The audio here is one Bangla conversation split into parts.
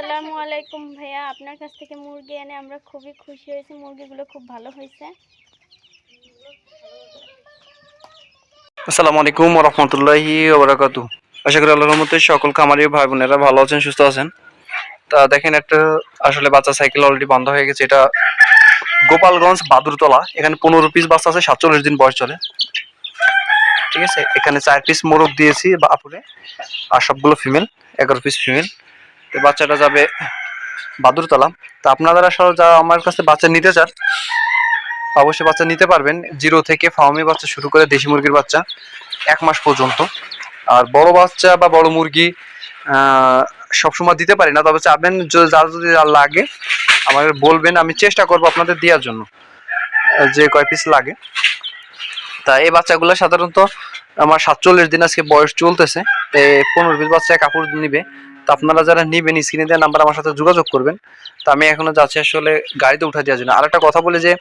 আসসালামু আলাইকুম ভাইয়া আপনার কাছ থেকে মুরগি এনে আমরা খুবই খুশি হয়েছি মুরগিগুলো খুব ভালো হয়েছে। আসসালামু আলাইকুম রহমতুল্লাহি ওবরাকাত আশা করি আল্লাহর মধ্যে সকল খামারি ভাই বোনেরা ভালো আছেন সুস্থ আছেন। তা দেখেন একটা আসলে বাচ্চা সাইকেল অলরেডি বন্ধ হয়ে গেছে এটা গোপালগঞ্জ বাদুরতলা এখানে পনেরো পিস বাচ্চা আছে সাতচল্লিশ দিন বয়স চলে। ঠিক আছে এখানে চার পিস মোরগ দিয়েছি বাপুরে আর সবগুলো ফিমেল এগারো পিস ফিমেল তো বাচ্চাটা যাবে বাদুরতলা। তা আপনারা সব যা আমার কাছে বাচ্চা নিতে চান, অবশ্যই বাচ্চা নিতে পারবেন। জিরো থেকে ফার্মি বাচ্চা শুরু করে দেশি মুরগির বাচ্চা এক মাস পর্যন্ত। আর বড় বাচ্চা বা বড় মুরগি সবসময় দিতে পারি না। তবে চাবেন য- যার যদি যার লাগে, আমাকে বলবেন, আমি চেষ্টা করব আপনাদের দেওয়ার জন্য। যে কয় পিস লাগে। তা এই বাচ্চাগুলো সাধারণত আমার সাতচল্লিশ দিন আজকে বয়স চলতেছে। পনেরো পিস বাচ্চা কাপড় নিবে। তা আপনারা যারা নিবেন স্ক্রিনে দেওয়া নাম্বার আমার সাথে যোগাযোগ করবেন। তা আমি এখনও যাচ্ছি আসলে গাড়িতে উঠা দেওয়ার জন্য। আর একটা কথা বলে যে,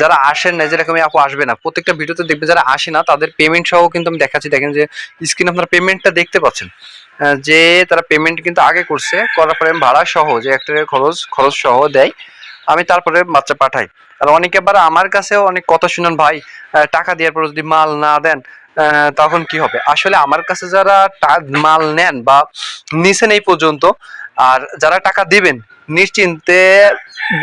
যারা আসেন না যেরকম আপু আসবে না, প্রত্যেকটা ভিডিওতে দেখবে যারা আসে না, তাদের পেমেন্ট সহ কিন্তু আমি দেখাচ্ছি। দেখেন যে স্ক্রিনে আপনারা পেমেন্টটা দেখতে পাচ্ছেন। যে তারা পেমেন্ট কিন্তু আগে করছে, করার পরে ভাড়া সহ যে একটা খরচ খরচ সহ দেয়, আমি তারপরে বাচ্চা পাঠাই। আর অনেকে আবার আমার কাছেও অনেক কথা শুনেন, ভাই টাকা দেওয়ার পর যদি মাল না দেন তখন কি হবে? আসলে আমার কাছে যারা মাল নেন বা নিছেন এই পর্যন্ত, আর যারা টাকা দিবেন, নিশ্চিন্তে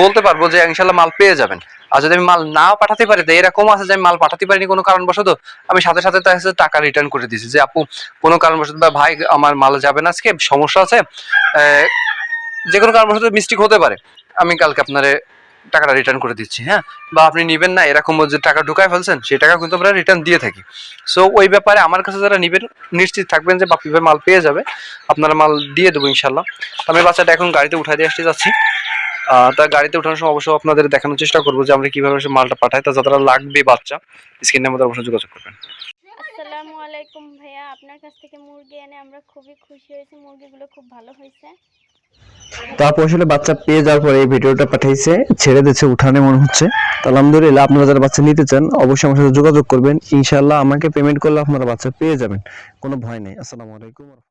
বলতে পারব যে ইনশাল্লাহ মাল পেয়ে যাবেন। আর যদি আমি মাল নাও পাঠাতে পারি, তো এরকম আছে যে আমি মাল পাঠাতে পারিনি কোনো কারণবশত, আমি সাথে সাথে তার কাছে টাকা রিটার্ন করে দিয়েছি যে, আপু, কোনো কারণবশত বা ভাই আমার মাল যাবে না আজকে, সমস্যা আছে। যে কোনো কারণবশত মিস্টেক হতে পারে। আমি কালকে আপনারে টাকাটা রিটার্ন করে দিচ্ছি হ্যাঁ? বা আপনি নেবেন না, এরকম যে টাকা ঢুকায় ফেলছেন, সেই টাকা কিন্তু আমরা রিটার্ন দিয়ে থাকি। সো ওই ব্যাপারে আমার কাছে যারা নেবেন, নিশ্চিত থাকবেন যে বাপি ভাই মাল পেয়ে যাবে। আপনারা মাল দিয়ে দেবো ইনশাল্লাহ আমি বাচ্চাটা এখন গাড়িতে উঠাই দিয়ে আসতে যাচ্ছি। তা গাড়িতে ওঠানোর সময় অবশ্যই আপনাদের দেখানোর চেষ্টা করব যে আমরা কীভাবে সে মালটা পাঠাই। তা যারা লাগবে বাচ্চা স্ক্রিনের মধ্যে অবশ্যই যোগাযোগ করবেন। আসসালামু আলাইকুম ভাইয়া। আপনার কাছ থেকে মুরগি এনে আমরা খুবই খুশি হয়েছি। মুরগিগুলো খুব ভালো হয়েছে। তো আপু আসলে বাচ্চা পেয়ে যাওয়ার পরে এই ভিডিওটা পাঠাইছে, ছেড়ে দিচ্ছে উঠানে মনে হচ্ছে। তো আলহামদুলিল্লাহ আপনারা যারা বাচ্চা নিতে চান, অবশ্যই আমার সাথে যোগাযোগ করবেন। ইনশাল্লাহ আমাকে পেমেন্ট করলে আপনারা বাচ্চা পেয়ে যাবেন। কোনো ভয় নেই। আসসালামু আলাইকুম